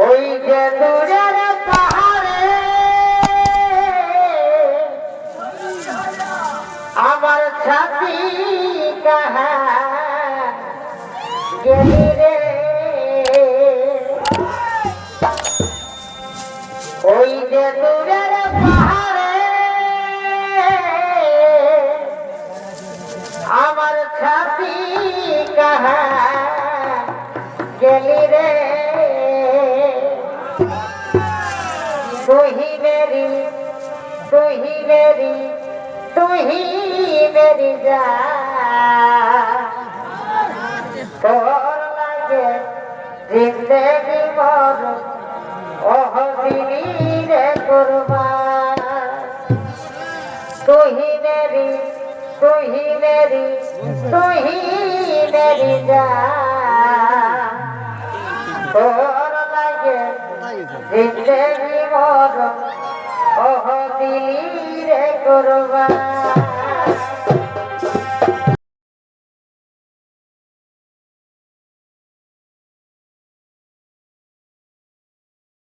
ওই যে দূরের পাহাড়ে আমার ছাতি কাহা গেলি রে? ওই যে দূরের পাহাড়ে আমার ছাতি কাহা গেলি রে? তুহি মেরি তুহি মেরি তুহি মেরি যা। তোর লাগে জিন্দেগি মর ওহ দিলি কুরবান। তুহি মেরি তুহি তুহি মেরি যা। তোর জিন্দেগি মর ওহ দিলি রে কুরবান